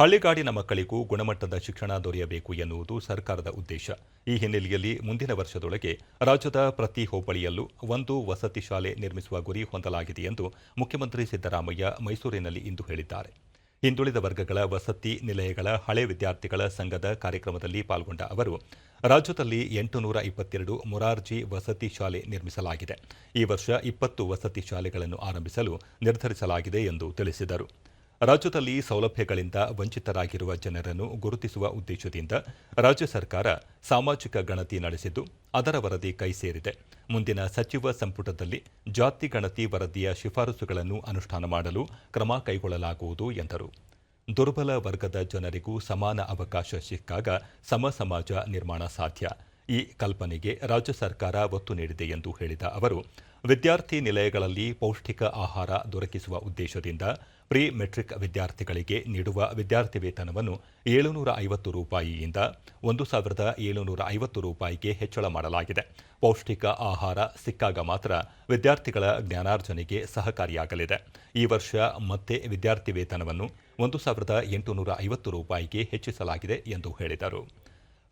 ಹಳ್ಳಿಗಾಡಿನ ಮಕ್ಕಳಿಗೂ ಗುಣಮಟ್ಟದ ಶಿಕ್ಷಣ ದೊರೆಯಬೇಕು ಎನ್ನುವುದು ಸರ್ಕಾರದ ಉದ್ದೇಶ. ಈ ಹಿನ್ನೆಲೆಯಲ್ಲಿ ಮುಂದಿನ ವರ್ಷದೊಳಗೆ ರಾಜ್ಯದ ಪ್ರತಿ ಹೋಬಳಿಯಲ್ಲೂ ಒಂದು ವಸತಿ ಶಾಲೆ ನಿರ್ಮಿಸುವ ಗುರಿ ಹೊಂದಲಾಗಿದೆ ಎಂದು ಮುಖ್ಯಮಂತ್ರಿ ಸಿದ್ದರಾಮಯ್ಯ ಮೈಸೂರಿನಲ್ಲಿ ಇಂದು ಹೇಳಿದ್ದಾರೆ. ಹಿಂದುಳಿದ ವರ್ಗಗಳ ವಸತಿ ನಿಲಯಗಳ ಹಳೆ ವಿದ್ಯಾರ್ಥಿಗಳ ಸಂಘದ ಕಾರ್ಯಕ್ರಮದಲ್ಲಿ ಪಾಲ್ಗೊಂಡ ಅವರು, ರಾಜ್ಯದಲ್ಲಿ ಎಂಟುನೂರ ಇಪ್ಪತ್ತೆರಡು ಮೊರಾರ್ಜಿ ವಸತಿ ಶಾಲೆ ನಿರ್ಮಿಸಲಾಗಿದೆ. ಈ ವರ್ಷ ಇಪ್ಪತ್ತು ವಸತಿ ಶಾಲೆಗಳನ್ನು ಆರಂಭಿಸಲು ನಿರ್ಧರಿಸಲಾಗಿದೆ ಎಂದು ತಿಳಿಸಿದರು. ರಾಜ್ಯದಲ್ಲಿ ಸೌಲಭ್ಯಗಳಿಂದ ವಂಚಿತರಾಗಿರುವ ಜನರನ್ನು ಗುರುತಿಸುವ ಉದ್ದೇಶದಿಂದ ರಾಜ್ಯ ಸರ್ಕಾರ ಸಾಮಾಜಿಕ ಗಣತಿ ನಡೆಸಿದ್ದು, ಅದರ ವರದಿ ಕೈ ಸೇರಿದೆ. ಮುಂದಿನ ಸಚಿವ ಸಂಪುಟದಲ್ಲಿ ಜಾತಿ ಗಣತಿ ವರದಿಯ ಶಿಫಾರಸುಗಳನ್ನು ಅನುಷ್ಠಾನ ಮಾಡಲು ಕ್ರಮ ಕೈಗೊಳ್ಳಲಾಗುವುದು ಎಂದರು. ದುರ್ಬಲ ವರ್ಗದ ಜನರಿಗೂ ಸಮಾನ ಅವಕಾಶ ಸಿಕ್ಕಾಗ ಸಮ ಸಮಾಜ ನಿರ್ಮಾಣ ಸಾಧ್ಯ. ಈ ಕಲ್ಪನೆಗೆ ರಾಜ್ಯ ಸರ್ಕಾರ ಒತ್ತು ನೀಡಿದೆ ಎಂದು ಹೇಳಿದ ಅವರು ವಿದ್ಯಾರ್ಥಿ ನಿಲಯಗಳಲ್ಲಿ ಪೌಷ್ಟಿಕ ಆಹಾರ ದೊರಕಿಸುವ ಉದ್ದೇಶದಿಂದ ಪ್ರಿ ಮೆಟ್ರಿಕ್ ವಿದ್ಯಾರ್ಥಿಗಳಿಗೆ ನೀಡುವ ವಿದ್ಯಾರ್ಥಿ ವೇತನವನ್ನು ಏಳುನೂರ ಐವತ್ತು ರೂಪಾಯಿಯಿಂದ ಒಂದು ಸಾವಿರದ ಏಳುನೂರ ಐವತ್ತು ರೂಪಾಯಿಗೆ ಹೆಚ್ಚಳ ಮಾಡಲಾಗಿದೆ. ಪೌಷ್ಟಿಕ ಆಹಾರ ಸಿಕ್ಕಾಗ ಮಾತ್ರ ವಿದ್ಯಾರ್ಥಿಗಳ ಜ್ಞಾನಾರ್ಜನೆಗೆ ಸಹಕಾರಿಯಾಗಲಿದೆ. ಈ ವರ್ಷ ಮತ್ತೆ ವಿದ್ಯಾರ್ಥಿ ವೇತನವನ್ನು ಒಂದು ಸಾವಿರದ ಎಂಟುನೂರ ಐವತ್ತು ರೂಪಾಯಿಗೆ ಹೆಚ್ಚಿಸಲಾಗಿದೆ ಎಂದು ಹೇಳಿದರು.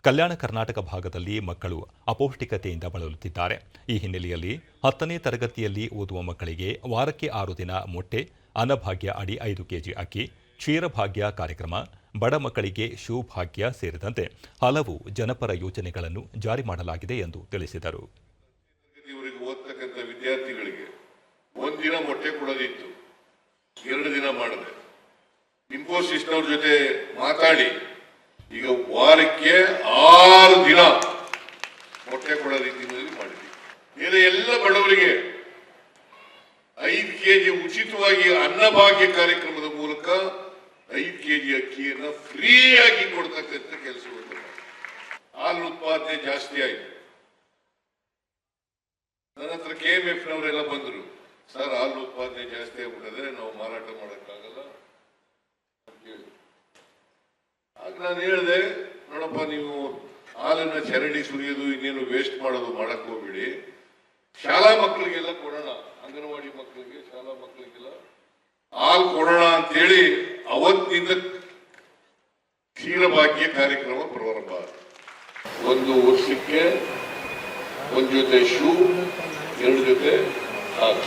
ಕಲ್ಯಾಣ ಕರ್ನಾಟಕ ಭಾಗದಲ್ಲಿ ಮಕ್ಕಳು ಅಪೌಷ್ಟಿಕತೆಯಿಂದ ಬಳಲುತ್ತಿದ್ದಾರೆ. ಈ ಹಿನ್ನೆಲೆಯಲ್ಲಿ ಹತ್ತನೇ ತರಗತಿಯಲ್ಲಿ ಓದುವ ಮಕ್ಕಳಿಗೆ ವಾರಕ್ಕೆ ಆರು ದಿನ ಮೊಟ್ಟೆ ಅನ್ನಭಾಗ್ಯ ಅಡಿ ಐದು ಕೆಜಿ ಅಕ್ಕಿ, ಕ್ಷೀರಭಾಗ್ಯ ಕಾರ್ಯಕ್ರಮ, ಬಡ ಮಕ್ಕಳಿಗೆ ಶೂ ಭಾಗ್ಯ ಸೇರಿದಂತೆ ಹಲವು ಜನಪರ ಯೋಜನೆಗಳನ್ನು ಜಾರಿ ಮಾಡಲಾಗಿದೆ ಎಂದು ತಿಳಿಸಿದರು. ಮಾತಾಡಿ ಈಗ ವಾರಕ್ಕೆ ಆರು ದಿನ ಮೊಟ್ಟೆ ಕೊಡೋ ರೀತಿಯಲ್ಲಿ ಮಾಡಿದ್ವಿ ಬೇರೆ ಎಲ್ಲ ಬಡವರಿಗೆ ಐದು ಕೆಜಿ ಉಚಿತವಾಗಿ ಅನ್ನಭಾಗ್ಯ ಕಾರ್ಯಕ್ರಮದ ಮೂಲಕ ಐದು ಕೆಜಿ ಅಕ್ಕಿಯನ್ನು ಫ್ರೀಯಾಗಿ ಕೊಡ್ತಕ್ಕಂಥ ಕೆಲಸ ಮಾಡಿದ್ವಿ. ಹಾಲು ಉತ್ಪಾದನೆ ಜಾಸ್ತಿ ಆಯಿತು ನನ್ನ ಹತ್ರ ಕೆ ಎಂ ಎಫ್ ನವರೆಲ್ಲ ಬಂದರು, ಸರ್, ಹಾಲು ಉತ್ಪಾದನೆ ನಾನು ಹೇಳಿದೆ, ನೋಡಪ್ಪ, ನೀವು ಹಾಲನ್ನ ಚರಂಡಿ ಸುರಿಯೋದು, ಇನ್ನೇನು ವೇಸ್ಟ್ ಮಾಡೋದು ಮಾಡಕ್ ಹೋಗ್ಬೇಡಿ ಶಾಲಾ ಮಕ್ಕಳಿಗೆಲ್ಲ ಕೊಡೋಣ, ಅಂಗನವಾಡಿ ಮಕ್ಕಳಿಗೆ ಶಾಲಾ ಮಕ್ಕಳಿಗೆಲ್ಲ ಹಾಲು ಕೊಡೋಣ ಅಂತೇಳಿ ಅವತ್ತಿನಿಂದ ಕ್ಷೀರಭಾಗ್ಯ ಕಾರ್ಯಕ್ರಮ ಪ್ರಾರಂಭ. ಒಂದು ವರ್ಷಕ್ಕೆ ಒಂದ್ ಜೊತೆ ಶೂ, ಎರಡು ಜೊತೆ ಹಾಲು